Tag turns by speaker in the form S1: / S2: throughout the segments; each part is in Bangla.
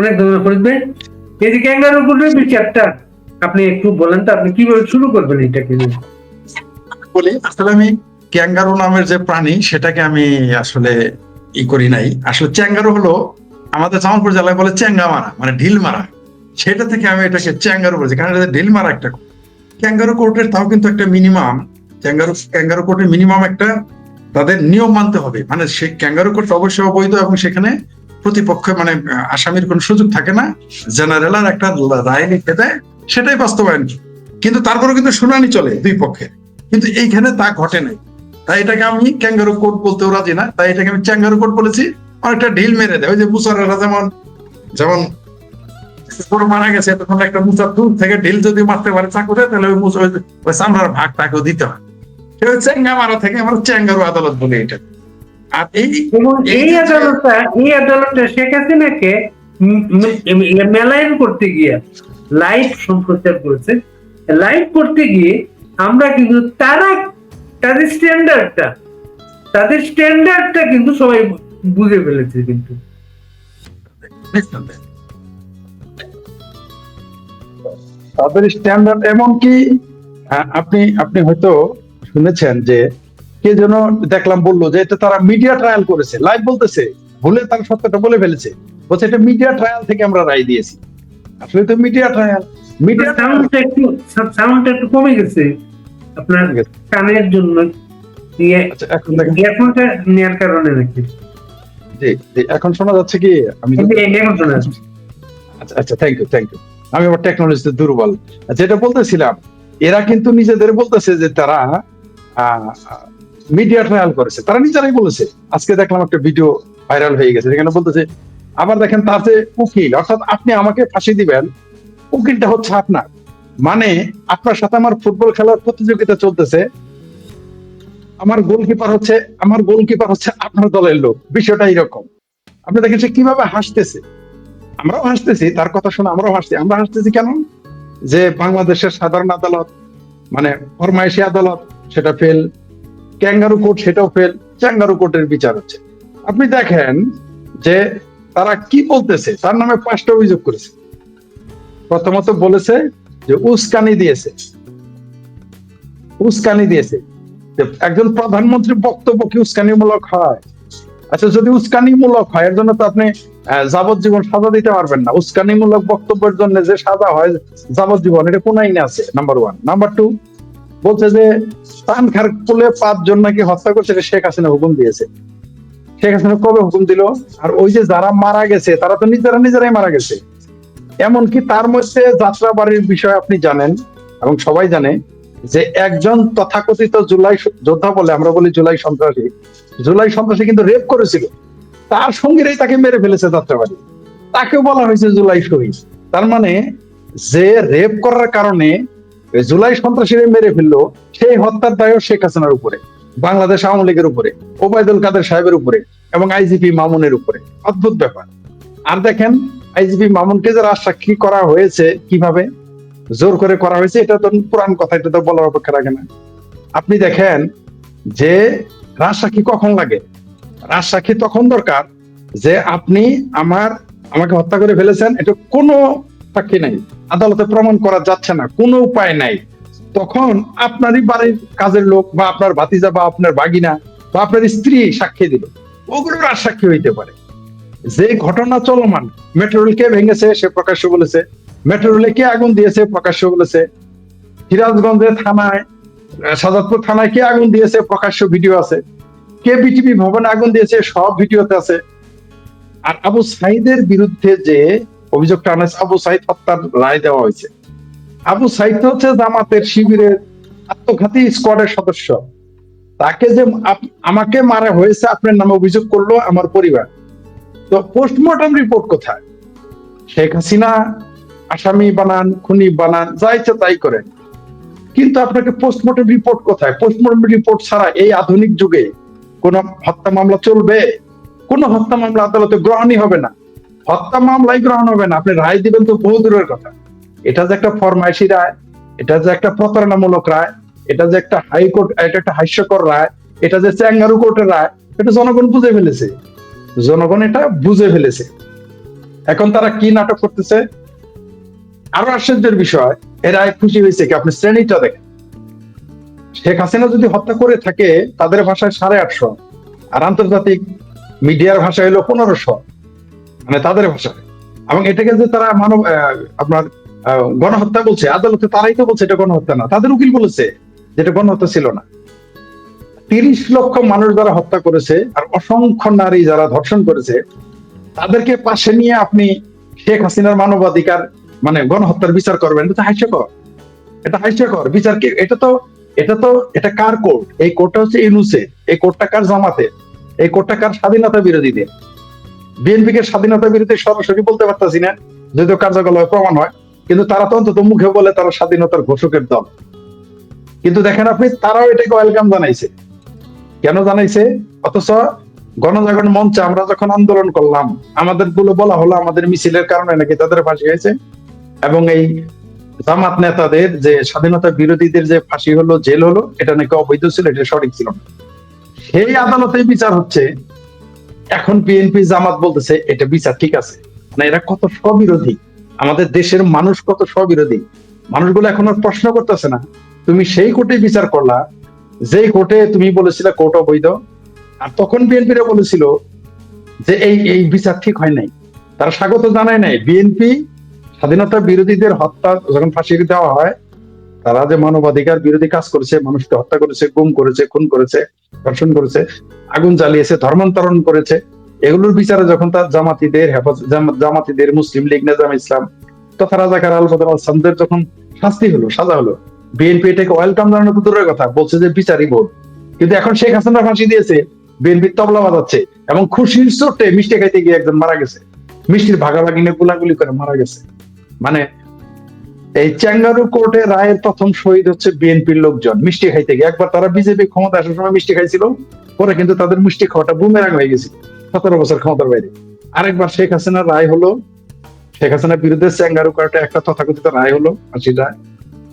S1: অনেক ফরিদ ভাই। এই যে ক্যাঙ্গারু কোর্টের বিচারটা আপনি একটু বলেন তো, আপনি কীভাবে শুরু করবেন এটাকে?
S2: বলি, আসলে আমি ক্যাঙ্গারু নামের যে প্রাণী, সেটাকে আমি আসলে ই করি নাই। আসলে চ্যাঙ্গারু হলো, আমাদের জামালপুর জেলায় বলে চ্যাঙ্গা মারা মানে ঢিল মারা। সেটা থেকে আমি এটাকে চ্যাঙ্গারু বলছি, কারণ এটা ঢিল মারা একটা ক্যাঙ্গারু কোর্টের তাও কিন্তু একটা মিনিমাম ক্যাঙ্গারু ক্যাঙ্গারু কোর্টের মিনিমাম একটা তাদের নিয়ম মানতে হবে। মানে সে ক্যাঙ্গারু কোর্ট অবশ্যই অবৈধ এবং সেখানে প্রতিপক্ষ মানে আসামির কোনো সুযোগ থাকে না। জেনারেলার একটা রায় লিখে দেয়, সেটাই বাস্তবায়ন। কিন্তু তারপরে কিন্তু শুনানি চলে দুই পক্ষে। কিন্তু এইখানে তা ঘটে নাই। তাই এটাকে আমি ক্যাঙ্গারু কোর্ট বলতেও রাজি না। তাই এটাকে আমি চ্যাঙ্গারু কোর্ট বলেছি। অনেকটা ঢিল মেরে দেয়। ওই যে মুসারেরা যেমন যেমন মারা গেছে, তখন একটা মুসার দূর থেকে ঢিল যদি মারতে পারে চাকুরে তাহলে ওই মুসা ওই- চামড়ার ভাগ তাকেও দিতে হয়। চ্যাঙ্গা মারা থেকে আমরা চ্যাঙ্গারু আদালত বলি এটা। এই
S1: এবং
S2: এই
S1: এই আদালতটা এই আদালতটা শেখ হাসিনাকে মেলায়ন করতে গিয়ে লাইভ সম্প্রচার করেছে। লাইভ করতে গিয়ে আমরা কিন্তু তারা তাদের স্ট্যান্ডার্ডটা তাদের স্ট্যান্ডার্ডটা কিন্তু সবাই বুঝে ফেলেছে কিন্তু।
S2: তাদের স্ট্যান্ডার্ড এমনকি আপনি আপনি হয়তো শুনেছেন যে কে যেন দেখলাম বলল যে এটা তারা মিডিয়া ট্রায়াল করেছে। লাইভ বলতেছে ভুলে তার সত্যটা বলে ফেলেছে। বলছে এটা মিডিয়া ট্রায়াল থেকে আমরা রায় দিয়েছি। আসলে তো মিডিয়া ট্রায়াল মিডিয়া
S1: সাউন্ডটা একটু সাউন্ডটা একটু কমে গেছে। আপনার কানের জন্য।
S2: আচ্ছা এখন দেখেন।
S1: ইয়ারফোনটা নেওয়ার কারণে নাকি?
S2: জি জি, এখন শোনা যাচ্ছে কি? আমি
S1: এই যে এখন শোনা যাচ্ছে।
S2: আচ্ছা আচ্ছা থ্যাংক ইউ থ্যাংক ইউ আমি আবার টেকনোলজিতে দুর্বল। যেটা বলতেছিলাম। এরা কিন্তু নিজেদের বলতেছে যে তারা মিডিয়া ট্রায়াল করেছে, তারা নিজেরাই বলেছে, আজকে দেখলাম একটা ভিডিও ভাইরাল হয়ে গেছে, যেখানে বলতেছে, আবার দেখেন তার যে উকিল, অর্থাৎ আপনি আমাকে ফাঁসি দিবেন, উকিলটা হচ্ছে আপনার। মানে আপনার সাথে আমার ফুটবল খেলার প্রতিযোগিতা চলতেছে, আমার গোলকিপার হচ্ছে, আমার গোলকিপার হচ্ছে আপনার দলের লোক, বিষয়টা এরকম আপনি দেখেন সে কীভাবে হাসতেছে। আমরাও হাসতেছি, তার কথা শুনে আমরাও হাসছি। আমরা হাসতেছি কেন? যে বাংলাদেশের সাধারণ আদালত মানে ফরমাইশি আদালত, সেটা ফেল ক্যাঙ্গারু কোর্ট সেটাও ফেল চ্যাঙ্গারু কোর্টের বিচার হচ্ছে। আপনি দেখেন যে তারা কি বলতেছে, তার নামে পাঁচটা অভিযোগ করেছে। প্রথমত বলেছে যে উস্কানি দিয়েছে। উস্কানি দিয়েছে। একজন প্রধানমন্ত্রীর বক্তব্য কি উস্কানিমূলক হয়? আচ্ছা যদি উস্কানিমূলক হয়, এর জন্য তো আপনি যাবজ্জীবন সাজা দিতে পারবেন না। উস্কানিমূলক বক্তব্যের জন্য যে সাজা হয়, যাবজ্জীবন, এটা কোন আইনে আছে? নাম্বার ওয়ান নাম্বার টু বলছে যে পান খার কুলে পাঁচজন নাকি হত্যা করছে শেখ হাসিনা হুকুম দিয়েছে। শেখ হাসিনা কবে হুকুম দিল? আর ওই যে যারা মারা গেছে, তারা তো নিজেরা নিজেরাই মারা গেছে। এমনকি তার মধ্যে যাত্রাবাড়ির বিষয় আপনি জানেন, এবং সবাই জানে, যে একজন তথাকথিত জুলাই যোদ্ধা বলে আমরা বলি জুলাই সন্ত্রাসী জুলাই সন্ত্রাসী কিন্তু রেপ করেছিল। তার সঙ্গীরাই তাকে মেরে ফেলেছে যাত্রাবাড়ি। তাকেও বলা হয়েছে জুলাই শহীদ। তার মানে যে রেপ করার কারণে জুলাই সন্ত্রাসীরা মেরে ফেলল সেই হত্যার দায়ও শেখ হাসিনার উপরে, বাংলাদেশ আওয়ামী লীগের উপরে, ওবায়দুল কাদের সাহেবের উপরে এবং আইজিপি মামুনের উপরে। অদ্ভুত ব্যাপার। আর দেখেন, আইজিপি মামুনকে যে রাজসাক্ষী করা হয়েছে কীভাবে? জোর করে করা হয়েছে, এটা তো পুরান কথা, এটা তো বলার অপেক্ষা রাখে না। আপনি দেখেন যে রাজসাক্ষী কখন লাগে? রাজসাক্ষী তখন দরকার যে আপনি আমার, আমাকে হত্যা করে ফেলেছেন, এটা কোনো সাক্ষী নাই, আদালতে প্রমাণ করা যাচ্ছে না, কোনো উপায় নাই। তখন আপনারই বাড়ির কাজের লোক বা আপনার ভাতিজা বা আপনার বাগিনা বা আপনার স্ত্রী সাক্ষী দিল ওগুলো রাজসাক্ষী হইতে পারে। যে ঘটনা চলমান, মেট্রো রেল কে ভেঙেছে, সে প্রকাশ্য বলেছে। মেট্রো রেলে কে আগুন দিয়েছে, প্রকাশ্য বলেছে। সিরাজগঞ্জের থানায়, সাজাদপুর থানায় কে আগুন দিয়েছে, প্রকাশ্য ভিডিও আছে। কে বিটিভি ভবনে আগুন দিয়েছে, সব ভিডিওতে আছে। আর আবু সাইদের বিরুদ্ধে যে অভিযোগটা আনেছে আবু সাইদ হত্যার রায় দেওয়া হয়েছে। আবু সাইদ হচ্ছে জামাতের শিবিরের আত্মঘাতী স্কোয়াডের সদস্য। তাকে যে আমাকে মারা হয়েছে, আপনার নামে অভিযোগ করল আমার পরিবার। তো পোস্টমর্টম রিপোর্ট কোথায়? শেখ হাসিনা আসামি বানান, খুনি বানান, যা ইচ্ছা তাই করেন। কিন্তু আপনাকে পোস্টমর্টম রিপোর্ট কোথায়? পোস্টমর্টম রিপোর্ট ছাড়া এই আধুনিক যুগে কোন হত্যা মামলা চলবে? কোন হত্যা মামলা আদালতে গ্রহণই হবে না। হত্যা মামলাই গ্রহণ হবে না। আপনি রায় দিবেন তো বহু দূরের কথা। এটা যে একটা ফরমাইশি রায়, এটা যে একটা প্রতারণামূলক রায়, এটা যে একটা হাইকোর্ট, এটা একটা হাস্যকর রায়, এটা যে চ্যাঙ্গারু কোর্টের রায়, এটা জনগণ বুঝে ফেলেছে। জনগণ এটা বুঝে ফেলেছে। এখন তারা কি নাটক করতেছে? আরও আশ্চর্যের বিষয় এরা খুশি হয়েছে কি? আপনি শ্রেণীটা দেখেন। শেখ হাসিনা যদি হত্যা করে থাকে, তাদের ভাষায় সাড়ে আটশো, আর আন্তর্জাতিক মিডিয়ার ভাষা হলো পনেরোশো। মানে তাদের ভাষায় এবং এটাকে যে তারা মানব আপনার গণহত্যা বলছে, আদালতে তারাই তো বলছে এটা গণহত্যা না। তাদের উকিল বলেছে যেটা গণহত্যা ছিল না। তিরিশ লক্ষ মানুষ যারা হত্যা করেছে আর অসংখ্য নারী যারা ধর্ষণ করেছে, তাদেরকে পাশে নিয়ে আপনি শেখ হাসিনার মানবাধিকার মানে গণহত্যার বিচার করবেন। এটা হাস্যকর। এটা হাস্যকর। বিচার কে? এটা তো এটা তো, এটা কার কোর্ট? এই কোর্টটা হচ্ছে ইউনুসে এই কোর্টটা কার জামাতে এই কোর্টটা কার স্বাধীনতা বিরোধীদের? বিএনপি কে স্বাধীনতা বিরোধী সরাসরি বলতে পারতাছি না, যদিও কার্যকলাপে প্রমাণ হয়, কিন্তু তারা তো অন্তত মুখে বলে তারা স্বাধীনতার ঘোষকের দল। কিন্তু দেখেন আপনি, তারাও এটাকে ওয়েলকাম জানাইছে। কেন জানাইছে? অথচ গণজাগরণ মঞ্চে আমরা যখন আন্দোলন করলাম আমাদেরগুলো বলা হলো আমাদের মিছিলের কারণে নাকি তাদের ফাঁসি হয়েছে, এবং এই জামাত নেতাদের যে স্বাধীনতা বিরোধীদের যে ফাঁসি হলো, জেল হলো, এটা নাকি অবৈধ ছিল, এটা সঠিক ছিল না। সেই আদালতে বিচার হচ্ছে এখন বিএনপি জামাত বলতেছে, এটা বিচার, ঠিক আছে। না, এরা কত স্ববিরোধী? আমাদের দেশের মানুষ কত স্ববিরোধী? মানুষগুলো এখন আর প্রশ্ন করতেছে না। তুমি সেই কোর্টে বিচার করলা যেই কোর্টে তুমি বলেছিলে কোর্ট অবৈধ, আর তখন বিএনপিরা বলেছিল যে এই এই বিচার ঠিক হয় নাই। তারা স্বাগত জানায় নাই। বিএনপি স্বাধীনতা বিরোধীদের হত্যা, যখন ফাঁসি দেওয়া হয় তারা যে মানবাধিকার বিরোধী কাজ করেছে, মানুষকে হত্যা করেছে, গুম করেছে, খুন করেছে, ধর্ষণ করেছে, আগুন জ্বালিয়েছে, ধর্মান্তরণ করেছে, এগুলোর বিচারে যখন তার জামাতিদের হেফাজত জামাতিদের মুসলিম লীগ নেজাম ইসলাম তথা রাজাকার আল বদর আল যখন শাস্তি হলো, সাজা হলো বিএনপি এটাকে ওয়েলকাম জানানো তো দূরের কথা, বলছে যে বিচারই ভোট। কিন্তু এখন শেখ হাসিনা ফাঁসি দিয়েছে বিএনপি তবলা বাজাচ্ছে এবং খুশির চোটে মিষ্টি খাইতে গিয়ে একজন মারা গেছে। মিষ্টির ভাগাভাগি নিয়ে গুলাগুলি করে মারা গেছে। মানে এই চ্যাঙ্গারু কোর্টে রায়ের প্রথম শহীদ হচ্ছে বিএনপির লোকজন। মিষ্টি খাইতে গিয়ে একবার তারা বিজেপি ক্ষমতা আসার সময় মিষ্টি খাইছিল, পরে কিন্তু তাদের মিষ্টি খাওয়াটা বুমেরাং হয়ে গেছিল সতেরো বছর ক্ষমতার বাইরে। আরেকবার শেখ হাসিনার রায় হলো, শেখ হাসিনার বিরুদ্ধে চ্যাঙ্গারু কোর্টে একটা তথাকথিত রায় হলো ফাঁসি রায়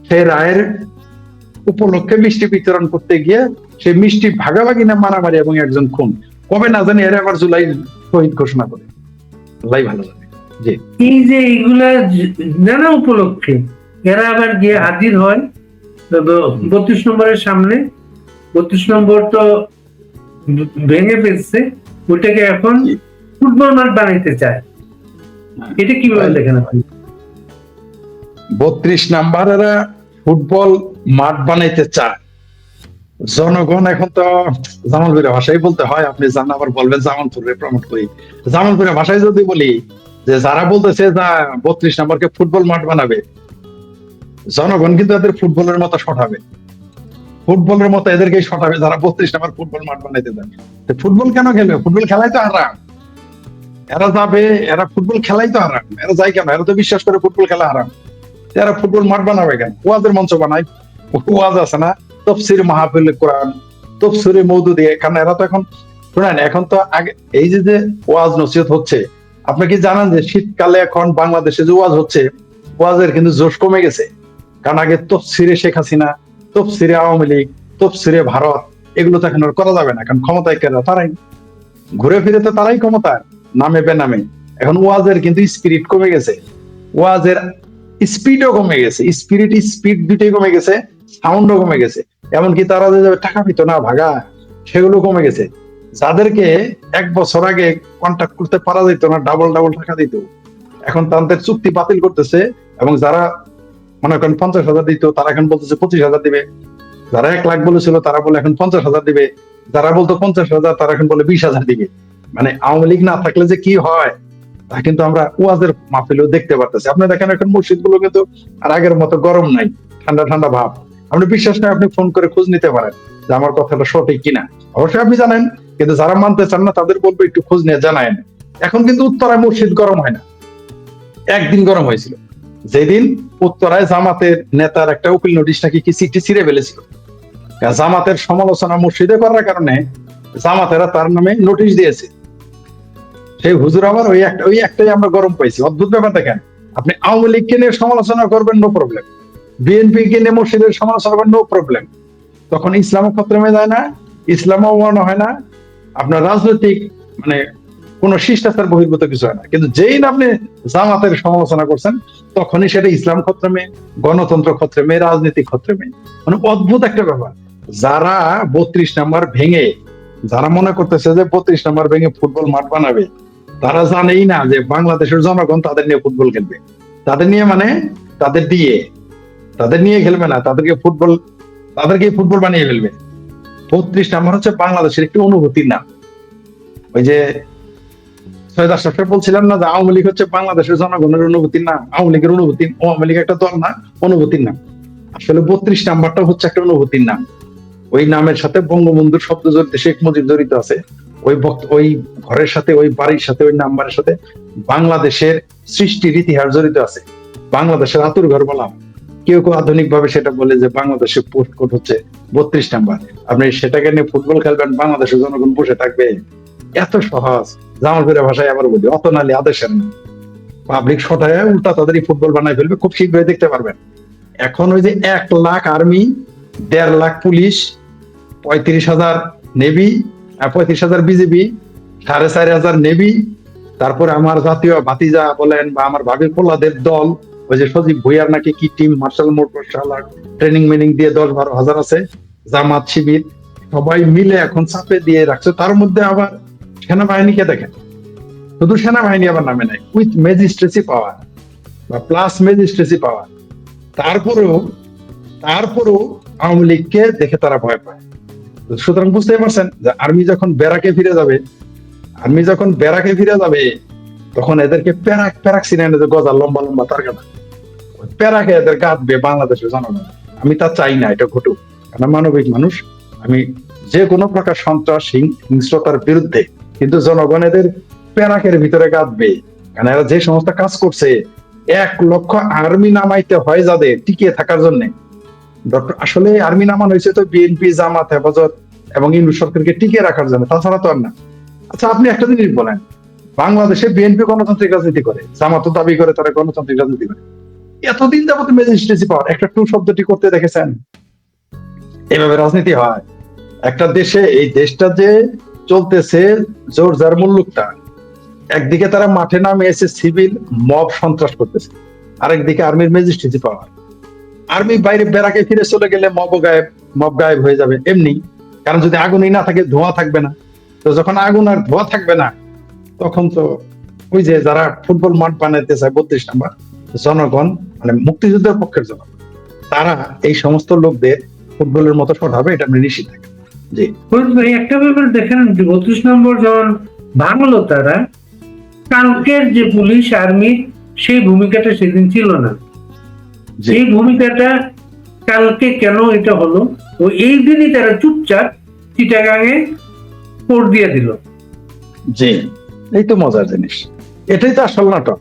S2: সেই রায়ের উপলক্ষে মিষ্টি বিতরণ করতে গিয়ে সে মিষ্টি ভাগাভাগি না মারামারি এবং একজন খুন। কবে না জানি এরা আবার জুলাই শহীদ ঘোষণা করে। আল্লাহ ভালো জি
S1: এই যে এইগুলা নানা উপলক্ষে এরা আবার গিয়ে হাজির হয় বত্রিশ নম্বরের সামনে। বত্রিশ নম্বর তো ভেঙে ফেলছে এখন ফুটবল মাঠ বানাইতে চায়। এটা কীভাবে দেখেন আপনি?
S2: বত্রিশ নাম্বার এরা ফুটবল মাঠ বানাইতে চায়। জনগণ এখন তো জামালপুরের ভাষায় বলতে হয় আপনি জান আবার বলবেন জামালপুরে প্রমোট করি। জামালপুরের ভাষায় যদি বলি যে যারা বলতেছে যা বত্রিশ নাম্বারকে ফুটবল মাঠ বানাবে, জনগণ কিন্তু এদের ফুটবলের মতো শটাবে। ফুটবলের মতো এদেরকে শটাবে যারা বত্রিশ নাম্বার ফুটবল মাঠ বানাইতে দেন ফুটবল কেন খেলবে? ফুটবল খেলাই তো হারাম। এরা যাবে, এরা ফুটবল খেলাই তো হারাম। এরা যায় কেন? এরা তো বিশ্বাস করে ফুটবল খেলা হারাম। এরা ফুটবল মাঠ বানাবে কেন? ওয়াজের মঞ্চ বানায়। ওয়াজ আছে না? তফসির মাহফিল কোরআন, তফসিরে মৌদু দিয়ে কারণ এরা তো এখন, শুনেন, এখন তো আগে এই যে যে ওয়াজ নসিহত হচ্ছে আপনি কি জানেন যে শীতকালে এখন বাংলাদেশে যে ওয়াজ হচ্ছে, ওয়াজের কিন্তু জোশ কমে গেছে। কারণ আগে তফসিরে শেখ হাসিনা, তফসিরে আওয়ামী লীগ, তফসিরে ভারত, এগুলো তো এখন করা যাবে না, কারণ ক্ষমতায় কেন? তারাই। ঘুরে ফিরে তো তারাই ক্ষমতায়, নামে বেনামে। এখন ওয়াজের কিন্তু স্পিরিট কমে গেছে। ওয়াজের স্পিডও কমে গেছে। স্পিরিট, স্পিড দুটোই কমে গেছে, সাউন্ডও কমে গেছে। এমনকি তারা যে টাকা পেত না ভাগা সেগুলো কমে গেছে। যাদেরকে এক বছর আগে কন্ট্যাক্ট করতে পারা যেত না ডাবল ডাবল টাকা দিত, এখন তাদের চুক্তি বাতিল করতেছে এবং যারা মনে করেন পঞ্চাশ হাজার দিত, তারা এখন বলতেছে পঁচিশ হাজার দিবে। যারা এক লাখ বলেছিল, তারা বলে এখন পঞ্চাশ হাজার দিবে। যারা বলতো পঞ্চাশ হাজার, তারা এখন বলে বিশ হাজার দিবে। মানে আওয়ামী লীগ না থাকলে যে কি হয়, তা কিন্তু আমরা ওয়াজের মাহফিলেও দেখতে পারতেছি। আপনি দেখেন এখন মসজিদগুলো কিন্তু আর আগের মতো গরম নাই, ঠান্ডা ঠান্ডা ভাব। আপনি বিশ্বাস না আপনি ফোন করে খোঁজ নিতে পারেন। যে আমার কথাটা সঠিক কিনা। অবশ্যই আপনি জানেন, কিন্তু যারা মানতে চান না, তাদের বলব একটু খোঁজ নিয়ে জানায়েন। এখন কিন্তু উত্তরায় মসজিদ গরম হয় না। একদিন গরম হয়েছিল। যেদিন উত্তরায় জামাতের নেতার একটা উকিল নোটিশ নাকি কি চিঠি ছিঁড়ে ফেলেছিল। জামাতের সমালোচনা মসজিদে করার কারণে জামাতেরা তার নামে নোটিশ দিয়েছে। সেই হুজুর আবার ওই একটা, ওই একটাই আমরা গরম পাইছি। অদ্ভুত ব্যাপার দেখেন, আপনি আওয়ামী লীগকে নিয়ে সমালোচনা করবেন নো প্রবলেম বিএনপি কে নিয়ে মসজিদের সমালোচনা করবেন নো প্রবলেম তখন ইসলামও খতরমে যায় না, ইসলামও মনে হয় না। আপনার রাজনৈতিক মানে কোনো শিষ্টাচার বহির্ভূত কিছু হয় না। কিন্তু যেই না আপনি জামাতের সমালোচনা করছেন, তখনই সেটা ইসলাম ক্ষত্রমে গণতন্ত্র ক্ষত্রমে রাজনীতি ক্ষত্রমে মানে অদ্ভুত একটা ব্যাপার। যারা বত্রিশ নাম্বার ভেঙে, যারা মনে করতেছে যে বত্রিশ নাম্বার ভেঙে ফুটবল মাঠ বানাবে, তারা জানেই না যে বাংলাদেশের জনগণ তাদের নিয়ে ফুটবল খেলবে। তাদের নিয়ে মানে তাদের দিয়ে, তাদের নিয়ে খেলবে না। তাদেরকে ফুটবল তাদেরকে ফুটবল বানিয়ে ফেলবে। বত্রিশ নাম্বার হচ্ছে বাংলাদেশের একটি অনুভূতির নাম। ওই যে সৈয়দ আশরাফ বলছিলাম না যে আওয়ামী লীগ হচ্ছে বাংলাদেশের জনগণের অনুভূতির নাম। আওয়ামী লীগের অনুভূতি আওয়ামী লীগ একটা দল না, অনুভূতির নাম। আসলে বত্রিশ নাম্বারটা হচ্ছে একটা অনুভূতির নাম। ওই নামের সাথে বঙ্গবন্ধুর শব্দ জড়িত শেখ মুজিব জড়িত আছে। ওই ওই ঘরের সাথে, ওই বাড়ির সাথে, ওই নাম্বারের সাথে বাংলাদেশের সৃষ্টির ইতিহাস জড়িত আছে। বাংলাদেশের আতুর ঘর বলা। কেউ কেউ আধুনিক ভাবে সেটা বলে যে বাংলাদেশের পোস্ট কোড হচ্ছে বত্রিশ নাম্বার। আপনি সেটাকে নিয়ে ফুটবল খেলবেন, বাংলাদেশের জনগণ বসে থাকবে। এত সহজ। জামালপুরের ভাষায় আবার বলি অতনালি আদেশের পাবলিক সটায় উল্টা তাদের ফুটবল বানায় ফেলবে, খুব শীঘ্রই দেখতে পারবেন। এখন ওই যে এক লাখ আর্মি, দেড় লাখ পুলিশ, পঁয়ত্রিশ হাজার নেভি পঁয়ত্রিশ হাজার বিজেপি সাড়ে চার হাজার নেভি, তারপরে আমার জাতীয় ভাতিজা বলেন বা আমার ভাবির পোলাদের দল ওই যে সজীব ভুইয়ার নাকি কি টিম মার্শাল মোটর ট্রেনিং মেনিং দিয়ে দশ বারো হাজার আছে, জামাত, শিবির, সবাই মিলে এখন চাপে দিয়ে রাখছে। তার মধ্যে আবার সেনাবাহিনীকে দেখেন? শুধু সেনাবাহিনী আবার নামে নাই উইথ ম্যাজিস্ট্রেসি পাওয়ার বা প্লাস ম্যাজিস্ট্রেসি পাওয়ার তারপরেও তারপরেও আওয়ামী লীগকে দেখে তারা ভয় পায়। সুতরাং বুঝতে পারছেন যে আর্মি যখন বেড়াকে ফিরে যাবে আর্মি যখন বেড়াকে ফিরে যাবে তখন এদেরকে প্যারাক প্যারাক সিনে এনে যে গজা লম্বা লম্বা তার গাদা। প্যারাকে এদের গাঁদবে বাংলাদেশের জনগণ আমি তা চাই না, এটা ঘটুক। কারণ মানবিক মানুষ, আমি যে কোনো প্রকার সন্ত্রাস হিংস্রতার বিরুদ্ধে, কিন্তু জনগণ এদের প্যারাকের ভিতরে গাঁদবে কারণ এরা যে সমস্ত কাজ করছে, এক লক্ষ আর্মি নামাইতে হয় যাদের, টিকিয়ে থাকার জন্য। ডক্টর, আসলে আর্মি নামানো হয়েছে তো বিএনপি জামাত, হেফাজত এবং ইন্দু সরকারকে টিকিয়ে রাখার জন্য, তাছাড়া তো আর না। আচ্ছা আপনি একটা জিনিস বলেন। বাংলাদেশে বিএনপি গণতান্ত্রিক রাজনীতি করে জামাতও দাবি করে তারা গণতান্ত্রিক রাজনীতি করে। এতদিন যাবত ম্যাজিস্ট্রেসি পাওয়ার, একটা টু শব্দটি করতে দেখেছেন? এভাবে রাজনীতি হয়। একটা দেশে, এই দেশটা যে চলতেছে, জোর যার মুল্লুকটা, একদিকে তারা মাঠে নামে এসে সিভিল মব সন্ত্রাস করতেছে, আরেকদিকে আর্মির ম্যাজিস্ট্রেসি পাওয়ার। আর্মি বাইরে বেড়াকে ফিরে চলে গেলে মব গায়েব মব গায়েব হয়ে যাবে, এমনি। কারণ যদি আগুনই না থাকে, ধোঁয়া থাকবে না। তো যখন আগুন আর ধোঁয়া থাকবে না তখন তো ওই যে যারা ফুটবল মাঠ বানাইতে চায় বত্রিশ নাম্বার জনগণ মানে মুক্তিযুদ্ধের পক্ষের জনগণ তারা এই সমস্ত লোকদের ফুটবলের মতো হবে এটা আপনি নিশ্চিত থাকেন জি।
S1: একটা ব্যাপার দেখেন বত্রিশ নম্বর যখন ভাঙলো তারা কালকের যে পুলিশ আর্মি সেই ভূমিকাটা সেদিন ছিল না। এই ভূমিকাটা কালকে কেন এটা হলো? ও এই দিনই তারা চুপচাপ চিটাগাঙে কোর্ট দিয়ে দিল।
S2: জি। এই তো মজার জিনিস। এটাই তো আসল নাটক।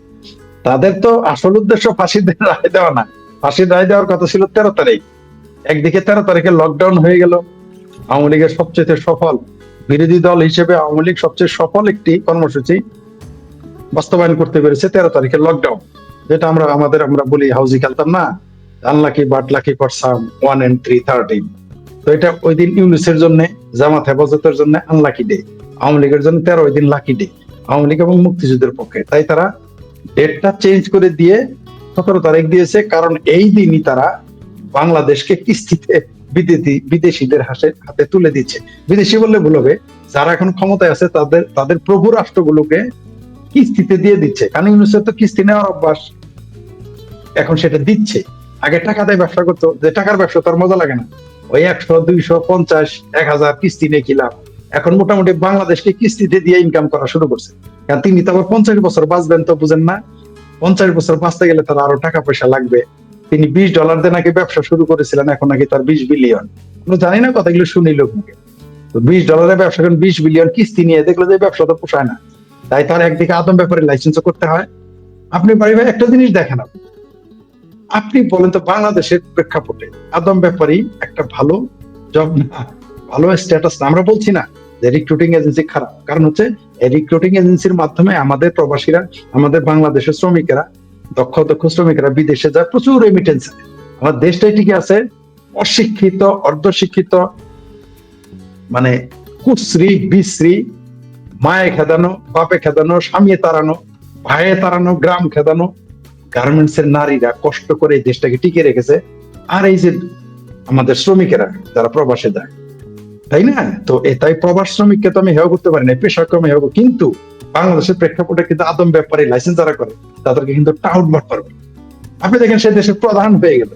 S2: তাদের তো আসল উদ্দেশ্য ফাঁসির রায় দেওয়া না। ফাঁসির রায় দেওয়ার কথা ছিল তেরো তারিখ। একদিকে তেরো তারিখে লকডাউন হয়ে গেল। আওয়ামী লীগের সবচেয়ে সফল বিরোধী দল হিসেবে আওয়ামী লীগ সবচেয়ে সফল একটি কর্মসূচি বাস্তবায়ন করতে পেরেছে তেরো তারিখে লকডাউন যেটা আমরা, আমাদের আমরা বলি হাউজি খেলতাম না। Unlucky but lucky for some one and three thirteen তো এটা ওই দিন ইউনিসের জন্য, জামাত হেফাজতের জন্য আনলাকি ডে আওয়ামী লীগের জন্য তেরো ওই দিন লাকি ডে আওয়ামী লীগ এবং মুক্তিযুদ্ধের পক্ষে। তাই তারা ডেটটা চেঞ্জ করে দিয়ে সতেরো তারিখ দিয়েছে, কারণ এই দিনই তারা বাংলাদেশকে কিস্তিতে বিদেশিদের হাতে তুলে দিচ্ছে। বিদেশি বললে ভুল হবে, যারা এখন ক্ষমতায় আছে তাদের তাদের প্রভু রাষ্ট্রগুলোকে কিস্তিতে দিয়ে দিচ্ছে। কারণ ইউনিসেফ তো কিস্তি নেওয়ার অভ্যাস এখন সেটা দিচ্ছে। আগে টাকা দিয়ে ব্যবসা করতো, যে টাকার ব্যবসা তার মজা লাগে না। ওই একশো, দুইশো, পঞ্চাশ, এক হাজার কিস্তি নিয়ে কি লাভ? এখন মোটামুটি বাংলাদেশকে কিস্তিতে দিয়ে ইনকাম করা শুরু করছে। কারণ তিনি তো আবার পঞ্চাশ বছর বাঁচবেন তো বুঝেন না। পঞ্চাশ বছর বাঁচতে গেলে তার আরও টাকা পয়সা লাগবে। তিনি বিশ ডলার দিয়ে নাকি ব্যবসা শুরু করেছিলেন, এখন নাকি তার বিশ বিলিয়ন আমরা জানি না কথাগুলো শুনি লোক মুখে। তো বিশ ডলারের ব্যবসা এখন বিশ বিলিয়ন কিস্তি নিয়ে দেখল যে ব্যবসা তো পোষায় না। তাই তার একদিকে আদম ব্যাপারে লাইসেন্স করতে হয়। আপনি বাড়ি ভাই, একটা জিনিস দেখেন আপনি। আপনি বলেন তো বাংলাদেশের প্রেক্ষাপটে আদম ব্যাপারই একটা ভালো জব না? ভালো স্ট্যাটাস আমরা বলছি না। যে রিক্রুটিং এজেন্সি খারাপ। কারণ হচ্ছে, এই রিক্রুটিং এজেন্সির মাধ্যমে আমাদের প্রবাসীরা, আমাদের বাংলাদেশের শ্রমিকেরা, দক্ষ দক্ষ শ্রমিকেরা বিদেশে যায়, প্রচুর রেমিটেন্স আমার দেশটাই আছে, অশিক্ষিত, অর্ধশিক্ষিত মানে কুশ্রী, বিশ্রী, মায়ে খেদানো, বাপে খেদানো স্বামী তাড়ানো, ভাইয়ে তাড়ানো, গ্রাম খেদানো গার্মেন্টস এর নারীরা কষ্ট করে এই দেশটাকে টিকে রেখেছে। আর এই যে আমাদের শ্রমিকেরা, যারা প্রবাসে যায় তাই না? তো তাই প্রবাস শ্রমিককে তো আমি হেয় করতে পারি না পেশাক্রমে হেয় কিন্তু বাংলাদেশের প্রেক্ষাপটে কিন্তু আদম ব্যাপারে লাইসেন্স যারা করে, তাদেরকে কিন্তু টাউট বাট পারবে আপনি দেখেন সে দেশের প্রধান হয়ে গেল।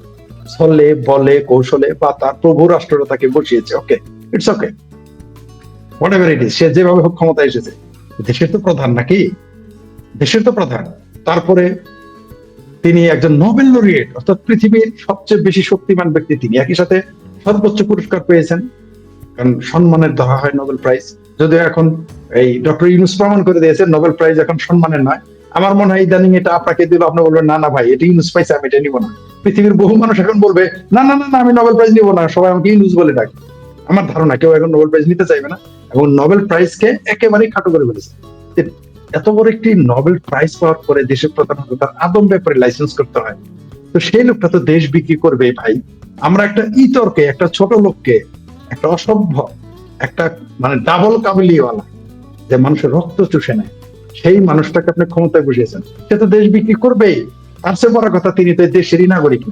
S2: ছলে, বলে, কৌশলে বা তার প্রভু রাষ্ট্রটা তাকে বসিয়েছে okay it's okay whatever it is সে যেভাবে হোক ক্ষমতা এসেছে। দেশের তো প্রধান নাকি? দেশের তো প্রধান। তারপরে তিনি একজন নোবেল লরিয়েট অর্থাৎ পৃথিবীর সবচেয়ে বেশি শক্তিমান ব্যক্তি তিনি। একই সাথে সর্বোচ্চ পুরস্কার পেয়েছেন। কারণ সম্মানের দেওয়া হয় নোবেল প্রাইজ যদিও এখন এই ডক্টর ইউনুস প্রমাণ করে দিয়েছে নোবেল প্রাইজ এখন সম্মানের নয়। আমার মনে হয় ইদানিং এটা আপনাকে দিল, আপনি বলবেন, না না ভাই, এটা ইউনুস পাইছে, আমি এটা নিব না। পৃথিবীর বহু মানুষ এখন বলবে, না না না আমি নোবেল প্রাইজ নিব না। সবাই আমাকে ইউনুস বলে ডাকে। আমার ধারণা, কেউ এখন নোবেল প্রাইজ নিতে চাইবে না। এবং নোবেল প্রাইজকে একেবারেই খাটো করে ফেলেছে। এত বড় একটি নোবেল প্রাইজ পাওয়ার পরে দেশের প্রধানত তার আদম ব্যাপারে লাইসেন্স করতে হয়। তো সেই লোকটা তো দেশ বিক্রি করবে ভাই। আমরা একটা ইতরকে, একটা ছোট লোককে একটা অসভ্য, একটা মানে ডাবল কাবিলিওয়ালা যে মানুষের রক্ত চুষে নেয়। সেই মানুষটাকে আপনি ক্ষমতায় বসিয়েছেন। সে তো দেশ বিক্রি করবেই। তার চেয়ে বড় কথা তিনি তো দেশেরই নাগরিক।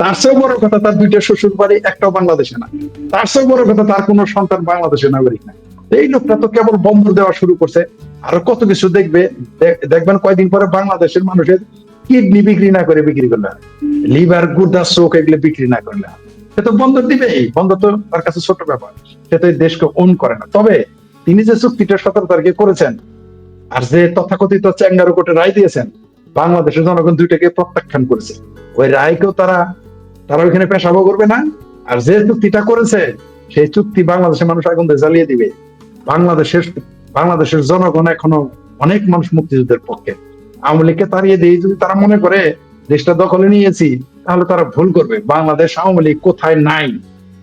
S2: তার চেয়েও বড় কথা তার দুইটা শ্বশুর বাড়ি, একটাও বাংলাদেশে না। তার চেয়েও বড় কথা তার কোনো সন্তান বাংলাদেশের নাগরিক না। এই লোকটা তো কেবল বন্ধ দেওয়া শুরু করছে। আরও কত কিছু দেখবে দেখবেন কয়দিন পরে বাংলাদেশের মানুষের কিডনি বিক্রি না করে বিক্রি করলে লিভার গুর্দা চোখ এগুলো বিক্রি না করলে হয়। সে তো বন্ধ দিবেই। বন্ধ তো তার কাছে ছোট ব্যাপার। সে তো এই দেশকে ওন করে না। তবে তিনি যে চুক্তিটা সতেরো তারিখে করেছেন, আর যে তথাকথিত চ্যাঙ্গারো কোর্টে রায় দিয়েছেন, বাংলাদেশের জনগণ দুইটাকে প্রত্যাখ্যান করেছে। ওই রায়কেও তারা তারা ওইখানে পেশাবো করবে না। আর যে চুক্তিটা করেছে, সেই চুক্তি বাংলাদেশের মানুষ আগুন জ্বালিয়ে দিবে। বাংলাদেশের বাংলাদেশের জনগণ এখনও অনেক মানুষ মুক্তিযুদ্ধের পক্ষে। আওয়ামী লীগকে তাড়িয়ে দিয়ে যদি তারা মনে করে, দেশটা দখলে নিয়েছি তাহলে তারা ভুল করবে। বাংলাদেশ আওয়ামী লীগ কোথায় নাই?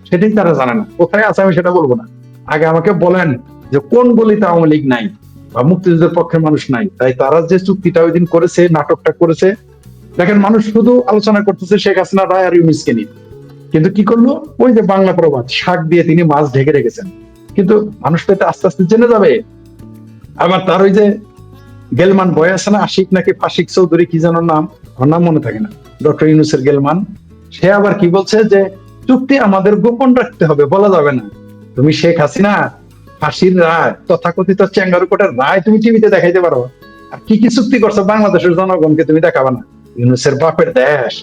S2: সেটাই তারা জানে না। কোথায় আছে আমি সেটা বলব না। আগে আমাকে বলেন যে কোন গলিতে আওয়ামী লীগ নাই বা মুক্তিযুদ্ধের পক্ষের মানুষ নাই। তাই তারা যে চুক্তিটা ওই দিন করেছে, নাটকটা করেছে, দেখেন মানুষ শুধু আলোচনা করতেছে শেখ হাসিনা রায় আর ইউনিসকে নিয়ে। কিন্তু কি করল? ওই যে বাংলা প্রবাদ, শাক দিয়ে তিনি মাছ ঢেকে রেখেছেন। কিন্তু মানুষ তো আস্তে আস্তে জেনে যাবে। আবার তার ওই যে গেলমান বয় আছে না, আশিক নাকি ফাশিক চৌধুরী কি যেন নাম? আমার নাম মনে থাকে না। ডক্টর ইউনুসের গেলমান, সে আবার কি বলছে যে, চুক্তি আমাদের গোপন রাখতে হবে, বলা যাবে না। তুমি শেখ হাসিনা, ফাঁসির রায়, তথাকথিত চেঙ্গারু কোর্টের রায় তুমি টিভিতে দেখাইতে পারো। আর কি কি চুক্তি করছ বাংলাদেশের জনগণকে তুমি দেখাবা না। ইউনুসের বাপের দেশ,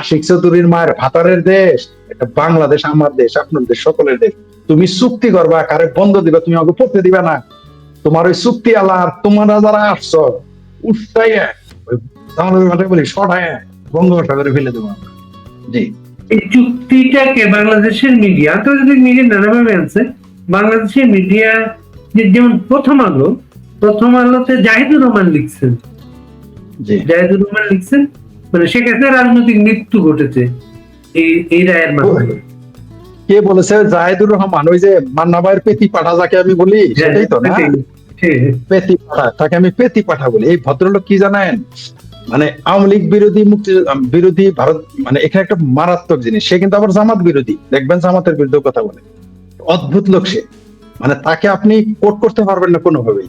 S2: আশিক চৌধুরীর মায়ের ভাতারের দেশ এটা বাংলাদেশ আমার দেশ, আপনার দেশ, সকলের দেশ। তুমি চুক্তি করবা, কারে বন্ধ দিবা, তুমি আমাকে পড়তে দিবা না। তোমার ওই চুক্তি আলার, তোমরা যারা আসছো উঠাইয়া ওই ভাষায় বলি সরাইয়া বঙ্গোপসাগরে ফেলে দেবো আমরা। জি।
S1: এই চুক্তিটাকে বাংলাদেশের মিডিয়া আন্তর্জাতিক মিডিয়া নানাভাবে আনছে বাংলাদেশের মিডিয়া যেমন প্রথম আলো প্রথম আলোতে জাহিদুর রহমান লিখছেন। জাহিদুর রহমান লিখছেন মানে সেক্ষেত্রে রাজনৈতিক মৃত্যু ঘটেছে এই এই রায়ের মাধ্যমে।
S2: কে বলেছে? জাহেদুর রহমান ওই যে মান্না ভাইয়ের পেতি পাঠা যাকে আমি বলি সেটাই তো না?
S1: সেটাই, সেটাই।
S2: পেতি পাঠা তাকে আমি পেতি পাঠা বলি। এই ভদ্রলোক কি জানেন? মানে আওয়ামী লীগ বিরোধী মুক্তি বিরোধী ভারত মানে এখানে একটা মারাত্মক জিনিস, সে কিন্তু আবার জামাত বিরোধী। দেখবেন জামাতের বিরুদ্ধে কথা বলে। অদ্ভুত লোক সে। মানে তাকে আপনি কোট করতে পারবেন না কোনোভাবেই।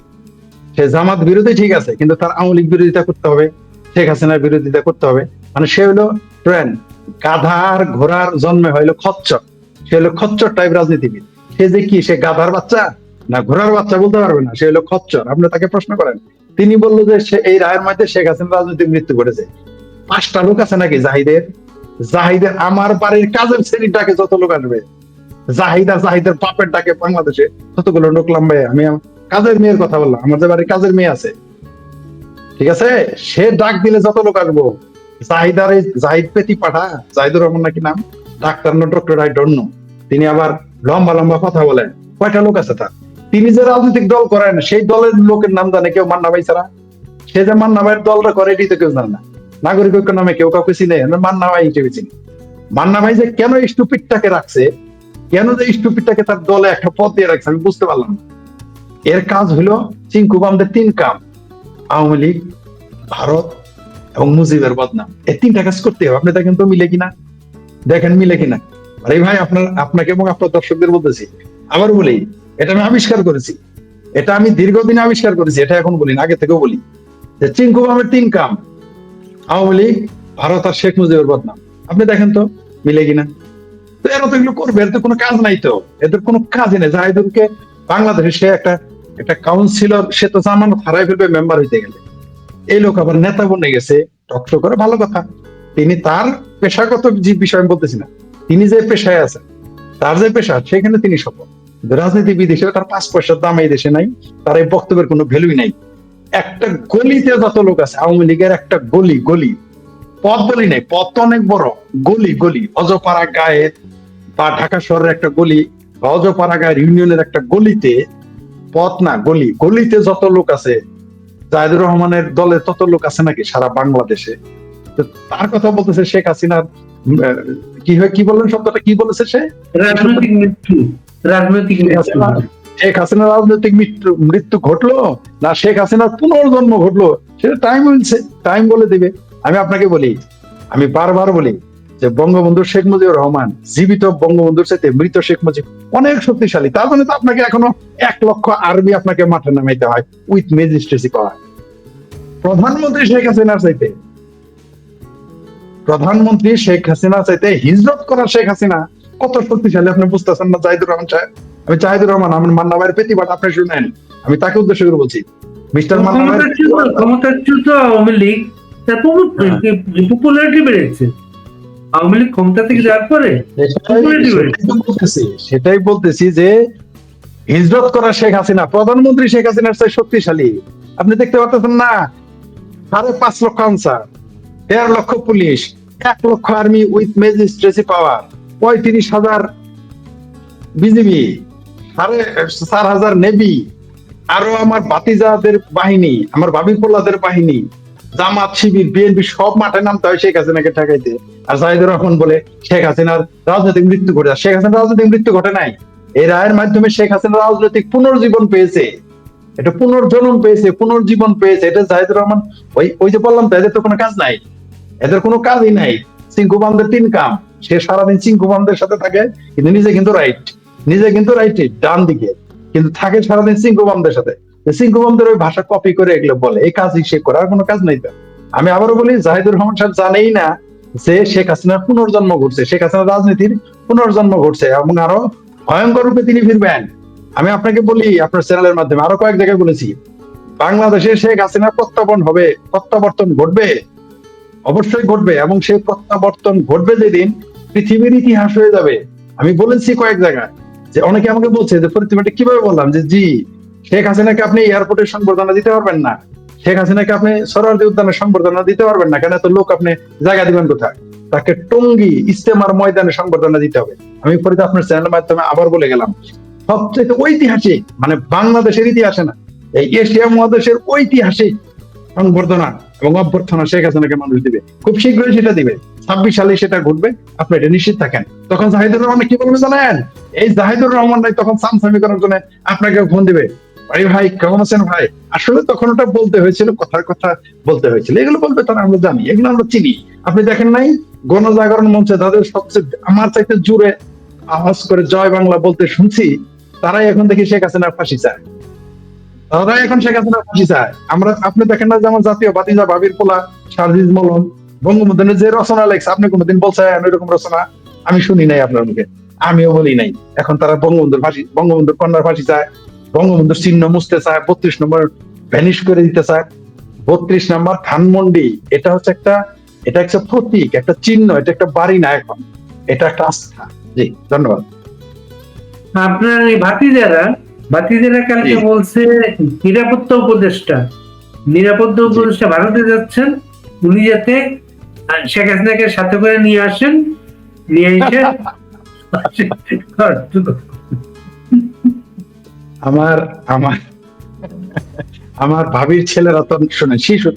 S2: সে জামাত বিরোধী ঠিক আছে, কিন্তু তার আওয়ামী লীগ বিরোধিতা করতে হবে, শেখ হাসিনার বিরোধিতা করতে হবে। মানে সে হলো, ট্রেন, গাধার ঘোড়ার জন্মে হইল খচ্চর। সে হলো খচ্চর টাইপ রাজনীতিবিদ। সে যে কি, সে গাধার বাচ্চা? না ঘোড়ার বাচ্চা বলতে পারবে না, সে হলো খচ্চর। আপনি তাকে প্রশ্ন করেন। তিনি বলল যে এই রায়ের মধ্যে শেখ হাসিনা রাজনৈতিক মৃত্যু ঘটেছে। পাঁচটা লোক আছে নাকি জাহিদের? জাহিদের আমার বাড়ির কাজের শ্রেণির ডাকে যত লোক আসবে, জাহিদা জাহিদের বাপের ডাকে বাংলাদেশে কতগুলো লোক লাম্বে আমি কাজের মেয়ের কথা বললাম, আমার যে বাড়ির কাজের মেয়ে আছে। ঠিক আছে? সে ডাক দিলে যত লোক আসব। জাহিদার এই জাহিদ পেতি পাঠা, জাহিদুর রহমান নাকি নাম? ডাক্তার ডক্টর আই ডোন্ট তিনি আবার লম্বা লম্বা কথা বলেন। কয়টা লোক আছে তার? তিনি যে রাজনৈতিক দল করেন সেই দলের লোকের নাম জানে, কেউ মান্না ভাই ছাড়া সে যে মান্না ভাইয়ের দলটা করে এটি তো কেউ জানে না। নাগরিক ঐক্য নামে কেউ কাউকে চিনে মান্না ভাই হিসেবে চিনি। মান্না ভাই যে কেন স্টুপিডটাকে রাখছে, কেন যে স্টুপিডটাকে তার দলে একটা পদ দিয়ে রাখছে, আমি বুঝতে পারলাম না। এর কাজ হলো চিঙ্কু বামদের তিন কাম, আওয়ামী লীগ, ভারত এবং মুজিবের বদনাম। এই তিনটা কাজ করতে হবে, আপনি দেখেন তো মিলে কিনা। দেখেন মিলে কিনা। আরে ভাই, আপনার, আপনাকে এবং আপনার দর্শকদের বলতেছি, আবার বলি এটা আমি আবিষ্কার করেছি। এটা আমি দীর্ঘদিন আবিষ্কার করেছি, এটা এখন বলি না, আগে থেকেও বলি। যে চিঙ্কু বামের তিন কাম, আওয়ামী লীগ, ভারত আর শেখ মুজিবের বদনাম। আপনি দেখেন তো, মিলে কিনা? তো এরা তো এগুলো করবে তো কোনো কাজ নাই তো। এদের কোনো কাজই নেই। জাহিদুলকে বাংলাদেশে সে একটা একটা কাউন্সিলর সে তো জামানত হারাই ফেলবে মেম্বার হইতে গেলে। এই লোক আবার নেতা বনে গেছে টকশো করে, ভালো কথা। তিনি তার পেশাগত যে বিষয় আমি বলতেছি না, তিনি যে পেশায় আছেন, তার যে পেশা, সেখানে তিনি সফল। রাজনীতিবিদ হিসেবে তার পাঁচ পয়সার দাম এই দেশে নাই, তার এই বক্তব্যের কোনো ভ্যালুই নাই। একটা গলিতে যত লোক আছে, আওয়ামী লীগের একটা গলি গলি, পথ বলি নাই, পথ তো অনেক বড়, গলি গলি অজপাড়া গায়ে বা ঢাকা শহরের একটা গলি অজপাড়া গায়ের ইউনিয়নের একটা গলিতে পথ না, গলি, গলিতে যত লোক আছে, জাহিদুর রহমানের দলে তত লোক আছে নাকি সারা বাংলাদেশে? তো তার কথা বলতেছে শেখ হাসিনার কি হয়, কি বললেন শব্দটা, কি বলেছে সে?
S1: রাজনৈতিক মৃত্যু রাজনৈতিক
S2: শেখ হাসিনার রাজনৈতিক মৃত্যু মৃত্যু ঘটলো না শেখ হাসিনার পুনর্জন্ম ঘটলো সেটা টাইম টাইম বলে দিবে। আমি আপনাকে বলি আমি বারবার বলি যে বঙ্গবন্ধু শেখ মুজিবুর রহমান জীবিত বঙ্গবন্ধুর সাথে মৃত শেখ মুজিব অনেক শক্তিশালী। তার জন্য তো আপনাকে এখনও এক লক্ষ আর্মি আপনাকে মাঠে নামাইতে হয় উইথ ম্যাজিস্ট্রেসি পাওয়ার প্রধানমন্ত্রী শেখ হাসিনার চাইতে প্রধানমন্ত্রী শেখ হাসিনা চাইতে হিজরত করা শেখ হাসিনা কত শক্তিশালী আপনি বুঝতেছেন না জাহিদুর রহমান সাহেব? আমি জাহিদুর রহমান আমার মান্না ভাইয়ের প্রতিবাদ আপনি শুনেন। আমি তাকে উদ্দেশ্য করে বলছি। মিস্টার মান্না ভাইয়ের
S1: ক্ষমতাচ্যুত আওয়ামী লীগ পপুলারিটি বেড়েছে? আওয়ামী লীগ ক্ষমতা থেকে যাওয়ার পরে
S2: সেটাই সেটাই বলতেছি সেটাই বলতেছি যে হিজরত করা শেখ হাসিনা প্রধানমন্ত্রী শেখ হাসিনার চাই শক্তিশালী। আপনি দেখতে পাচ্ছেন না? সাড়ে পাঁচ লক্ষ আনসার দেড় লক্ষ পুলিশ এক লক্ষ আর্মি উইথ ম্যাজিস্ট্রেসি পাওয়ার। পঁয়ত্রিশ হাজার বিজিবি, সাড়ে চার হাজার নেভি, আরও আমার বাতিজাদের বাহিনী, আমার ভাবি পোল্লাদের বাহিনী, জামাত, শিবির, বিএনপি সব মাঠে নামতে হয় শেখ হাসিনাকে ঠেকাইতে। আর জাহিদুর রহমান বলে শেখ হাসিনার রাজনৈতিক মৃত্যু ঘটে। শেখ হাসিনার রাজনৈতিক মৃত্যু ঘটে নাই। এই রায়ের মাধ্যমে শেখ হাসিনা রাজনৈতিক পুনর্জীবন পেয়েছে। এটা পুনর্জন্ম পেয়েছে, পুনর্জীবন পেয়েছে। এটা জাহিদুর রহমান, ওই ওই যে বললাম তো, এদের তো কোনো কাজ নাই। এদের কোনো কাজই নাই। চিঙ্কু তিন কাম। সে সারাদিন চিঙ্কু বামদের সাথে থাকে, কিন্তু নিজে কিন্তু রাইট নিজে কিন্তু রাইট ডান দিকে, কিন্তু থাকে সারাদিন চিঙ্কু বামদের সাথে। চিঙ্কু ওই ভাষা কপি করে এগুলো বলে। এই কাজই সে করার কোনো কাজ নেই তার। আমি আবারও বলি, জাহিদুর রহমান সাহেব জানেই না যে শেখ হাসিনার পুনর্জন্ম ঘটছে। শেখ হাসিনার রাজনীতির পুনর্জন্ম ঘটছে এবং আরও ভয়ঙ্কর রূপে তিনি ফিরবেন। আমি আপনাকে বলি, আপনার চ্যানেলের মাধ্যমে আরও কয়েক জায়গায় বলেছি, বাংলাদেশে শেখ হাসিনা প্রত্যাবর্তন হবে, প্রত্যাবর্তন ঘটবে, অবশ্যই ঘটবে এবং সেই প্রত্যাবর্তন ঘটবে যেদিন পৃথিবীর ইতিহাস হয়ে যাবে। আমি বলেছি কয়েক জায়গায় যে অনেকে আমাকে বলছে যে প্রতিমাটা কীভাবে বললাম যে, জি, শেখ হাসিনাকে আপনি এয়ারপোর্টের সংবর্ধনা দিতে পারবেন না। শেখ হাসিনাকে আপনি সরারদি উদ্যানের সংবর্ধনা দিতে পারবেন না। কেন এত লোক আপনি জায়গা দিবেন কোথায়? তাকে টঙ্গি ইস্তেমার ময়দানে সংবর্ধনা দিতে হবে। আমি পরে আপনার চ্যানেলের মাধ্যমে আবার বলে গেলাম। সবচেয়ে ঐতিহাসিক মানে বাংলাদেশের ইতিহাসে না, এই এশিয়া মহাদেশের ঐতিহাসিক সংবর্ধনা এবং অভ্যর্থনা শেখ হাসিনাকে মানুষ দিবে। খুব শীঘ্রই সেটা দিবে। ছাব্বিশ সালে সেটা ঘটবে, আপনি এটা নিশ্চিত থাকেন। তখন জাহিদুর রহমান কি বলবে জানেন? এই জাহিদুর রহমান নাই, তখন সামসামি করার জন্য আপনাকে ফোন দিবে। ভাই ভাই, কেমন আছেন ভাই? আসলে তখন ওটা বলতে হয়েছিল, কথার কথা বলতে হয়েছিল। এগুলো বলবে তারা, আমরা জানি, এগুলো আমরা চিনি। আপনি দেখেন নাই, গণজাগরণ মঞ্চে তাদের সবচেয়ে, আমার চাইতে জুড়ে আওয়াজ করে জয় বাংলা বলতে শুনছি, তারাই এখন দেখি শেখ হাসিনার ফাঁসি চায়। তারা এখন শেখ হাসিনার ফাঁসি চায়। আমরা, আপনি দেখেন না যেমন জাতীয় বাতিজা বাবির পোলা সার্জিজ মলন বঙ্গবন্ধুর যে রচনা লেখছে আপনি কোনোদিন বলছেন এরকম রচনা? আমি শুনি নাই আপনার মুখে। আমিও বলি নাই। এখন তারা বঙ্গবন্ধুর ফাঁসি বঙ্গবন্ধুর কন্যার ফাঁসি চায় বঙ্গবন্ধুর চিহ্ন মুছতে চায় বত্রিশ নম্বর ভ্যানিশ করে দিতে চায়। বত্রিশ নম্বর ধানমন্ডি এটা হচ্ছে একটা এটা একটা প্রতীক একটা চিহ্ন এটা একটা বাড়ি না এখন। এটা একটা আস্থা। জি ধন্যবাদ।
S1: আপনার এই ভাতিজারা ভাতিজারা কালকে বলছে নিরাপত্তা উপদেষ্টা। নিরাপত্তা উপদেষ্টা ভারতে যাচ্ছেন উনি যাতে শেখ হাসিনাকে সাথে করে নিয়ে আসেন, নিয়ে এসে
S2: আমার আমার আমার ভাবির শিশু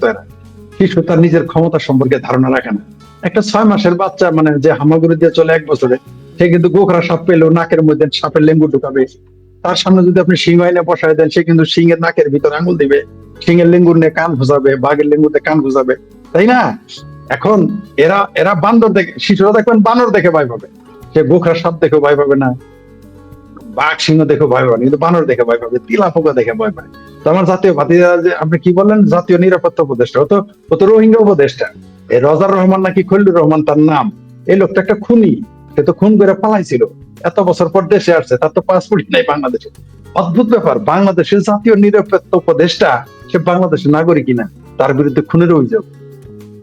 S2: শিশু তার নিজের ক্ষমতা সম্পর্কে ধারণা রাখে না। একটা ছয় মাসের বাচ্চা মানে যে হামাগুড়ি দিয়ে চলে এক বছরে, সে কিন্তু গোখরা সাপ পেলেও নাকের মধ্যে সাপের লেঙ্গু ঢুকাবে। তার সামনে যদি আপনি সিং আইনে বসায় দেন, সে কিন্তু সিং এর নাকের ভিতরে আঙুল দিবে। সিং এর লেঙ্গুর নিয়ে কান ঘুষাবে, বাঘের লেঙ্গুর দিয়ে কান ঘুষাবে। তাই না? এখন এরা এরা বান্দর দেখে শিশুরা দেখবেন বানর দেখে ভয় পাবে। সে গোখরা সাপ দেখে ভয় পাবে না। বাঘ সিংহ দেখে ভয় না, কিন্তু বানর দেখে ভয় পাবে তিলা পোকা দেখে ভয় পায়। তো আমার জাতীয় ভাতিজা যে আপনি কি বললেন? জাতীয় নিরাপত্তা উপদেষ্টা। ও তো ও তো রোহিঙ্গা উপদেষ্টা। এই রজার রহমান নাকি খলিলুর রহমান তার নাম? এই লোকটা একটা খুনি। সে তো খুন করে পালাইছিল। এত বছর পর দেশে আসছে তার তো পাসপোর্ট নাই বাংলাদেশে। অদ্ভুত ব্যাপার বাংলাদেশের জাতীয় নিরাপত্তা উপদেষ্টা সে বাংলাদেশের নাগরিক কিনা? তার বিরুদ্ধে খুনের অভিযোগ।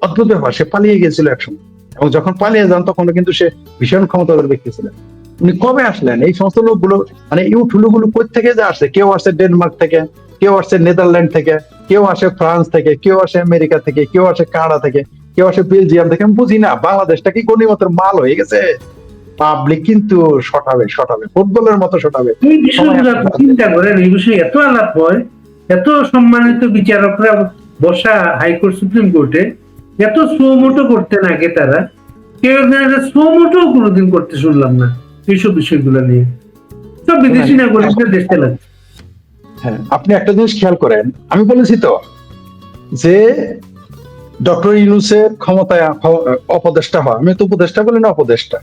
S2: অদ্ভুত ব্যাপার সে পালিয়ে গিয়েছিল একসময়। এবং যখন পালিয়ে যান তখন কিন্তু সে ভীষণ ক্ষমতাধর ব্যক্তি ছিলেন। উনি কবে আসলেন? এই সমস্ত লোকগুলো মানে ইউ ঠুলুগুলো কোথা থেকে যে আসছে? কেউ আসছে ডেনমার্ক থেকে কেউ আসছে নেদারল্যান্ড থেকে কেউ আসে ফ্রান্স থেকে কেউ আসে আমেরিকা থেকে কেউ আসে কানাডা থেকে কেউ আসে বেলজিয়াম থেকে। আমি বুঝি না বাংলাদেশটা কি গণিমতের মাল হয়ে গেছে? পাবলিক কিন্তু শটাবে শটাবে ফুটবলের মতো শটাবে।
S1: এই বিষয়গুলো চিন্তা করেন এই বিষয়ে এত আলাপ হয় এত সম্মানিত বিচারকরা বসা হাইকোর্ট সুপ্রিম কোর্টে এত সোমোটো করতেন আগে তারা। কেউ সোমোটো কোনোদিন করতে শুনলাম না, এইসব বিষয়গুলো নিয়ে। সব বিদেশি নাগরিকদের দেশ চালাচ্ছে
S2: হ্যাঁ আপনি একটা জিনিস খেয়াল করেন, আমি বলেছি তো যে ডক্টর ইউনুসের ক্ষমতায় অপদেষ্টা হয় আমি তো উপদেষ্টা বলি না অপদেষ্টা।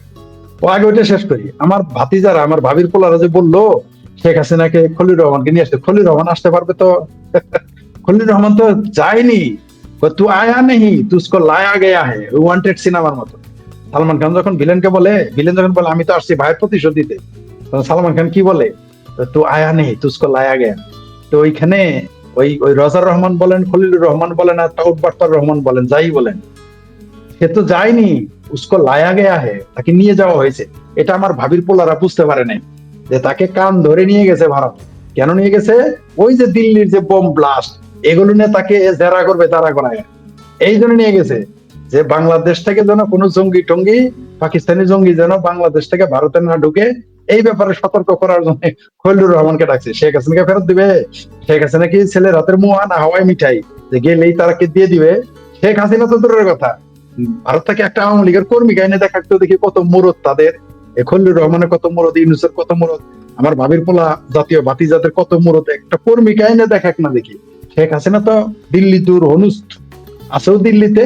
S2: ও আগে ওইটা শেষ করি। আমার ভাতিজারা, আমার ভাবির পোলারা যে বলল, শেখ হাসিনাকে খলিল রহমানকে নিয়ে আসতে খলিল রহমান আসতে পারবে তো? খলিল রহমান তো যায়নি। তু আয়া নেই তুসকো লায়া গেয়া হে ওয়ান্টেড সিনেমার মতো। সালমান খান যখন ভিলেনকে বলে ভিলেন যখন বলে, আমি তো আসছি ভাইয়ের প্রতিশোধ দিতে। তখন সালমান খান কি বলে? তু আয়া নেই তুসকো লায়া গেয়া তো ওইখানে ওই ওই রজার রহমান বলেন, খলিলুর রহমান বলেন, আর তাউট বাট্টার রহমান বলেন, যাই বলেন, সে তো যায়নি উসকো লায়া গেয়া হে তাকে নিয়ে যাওয়া হয়েছে। এটা আমার ভাবির পোলারা বুঝতে পারে নাই, যে তাকে কান ধরে নিয়ে গেছে ভারত। কেন নিয়ে গেছে? ওই যে দিল্লির যে বোম ব্লাস্ট এগুলো নিয়ে তাকে জেরা করবে, তারা করায়। এই জন্য নিয়ে গেছে যে বাংলাদেশ থেকে যেন কোনো জঙ্গি টঙ্গি, পাকিস্তানি জঙ্গি যেন বাংলাদেশ থেকে ভারতে না ঢুকে, এই ব্যাপারে সতর্ক করার জন্য খলিলুর রহমানকে ডাকছে। শেখ হাসিনাকে ফেরত দিবে? শেখ হাসিনা কি ছেলের হাতের মুহা না হাওয়াই মিঠাই? যে গেলেই তারাকে দিয়ে দিবে? শেখ হাসিনা তো দূরের কথা। ভারত থেকে একটা আওয়ামী লীগের কর্মী গাইনে দেখাতো দেখি কত মুরত তাদের। এ খলিলুর রহমানের কত মুরত ইউনুসের কত মুরত আমার ভাবির পোলা জাতীয় বাতি জাতের কত মুরত একটা কর্মী গাইনে দেখাক না দেখি। শেখ হাসিনা তো দিল্লি দূর, হনুস আছেও দিল্লিতে,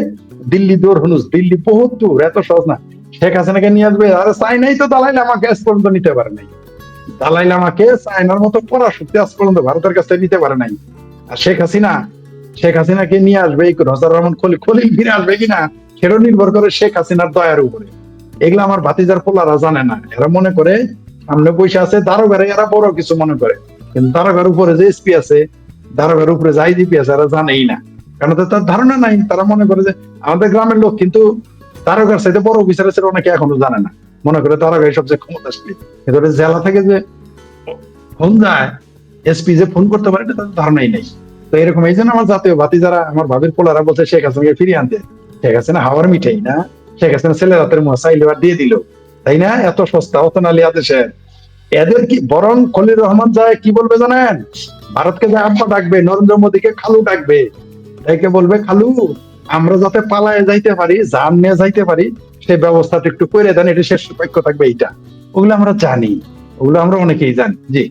S2: দিল্লি দূর, হনুস, দিল্লি বহুত দূর, এত সহজ না। শেখ হাসিনাকে নিয়ে আসবে, আরে চাই নাই তো দালাই আমাকে আজ পর্যন্ত নিতে পারে নাই। দালাই লামাকে চায়নার মতো পরাশক্তি আজ পর্যন্ত ভারতের কাছে নিতে পারে নাই। আর শেখ হাসিনা, শেখ হাসিনাকে নিয়ে আসবে এই রজার রহমান খলিল খলিল ফিরে আসবে কিনা, সেটাও নির্ভর করে শেখ হাসিনার দয়ার উপরে। এগুলো আমার ভাতিজার পোলারা জানে না। এরা মনে করে সামনে পয়সা আছে, দারোগারে এরা বড় কিছু মনে করে। কিন্তু দারোগার উপরে যে এসপি আছে দারোগার উপরে যে আইজিপি আছে এরা জানেই না। কারণ তার ধারণা নাই, তারা মনে করে যে আমাদের গ্রামের লোক কিন্তু দারোগার সাথে বড় অফিসার আছে অনেকে এখনও জানে না। মনে করে দারোগাই সবচেয়ে ক্ষমতাশালী। কিন্তু জেলা থেকে যে ফোন যায়, এসপি যে ফোন করতে পারে, এটা তাদের ধারণাই নেই। তো এরকম এই জন্য আমার জাতীয় বাতি যারা আমার ভাবির পোলারা বলছে, শেখ হাসিনাকে ফিরিয়ে আনতে। শেখ হাসিনা হাওয়ার মিঠাই না। শেখ হাসিনা ছেলে রাতের মুখ চাইলে দিয়ে দিল। তাই না? এত সস্তা অত নালি আদেশের। এদের কি, বরং খলিল রহমান যায়, কি বলবে জানেন? ভারতকে যে আব্বা ডাকবে, নরেন্দ্র মোদীকে খালু ডাকবে, একে বলবে, খালু, আমরা যাতে পালায় যাইতে পারি, যান নিয়ে যাইতে পারি সেই ব্যবস্থাটা একটু করে দেন, এটা শেষ পক্ষ থাকবে এইটা। ওগুলো আমরা জানি, ওগুলো আমরা অনেকেই জানি, জি।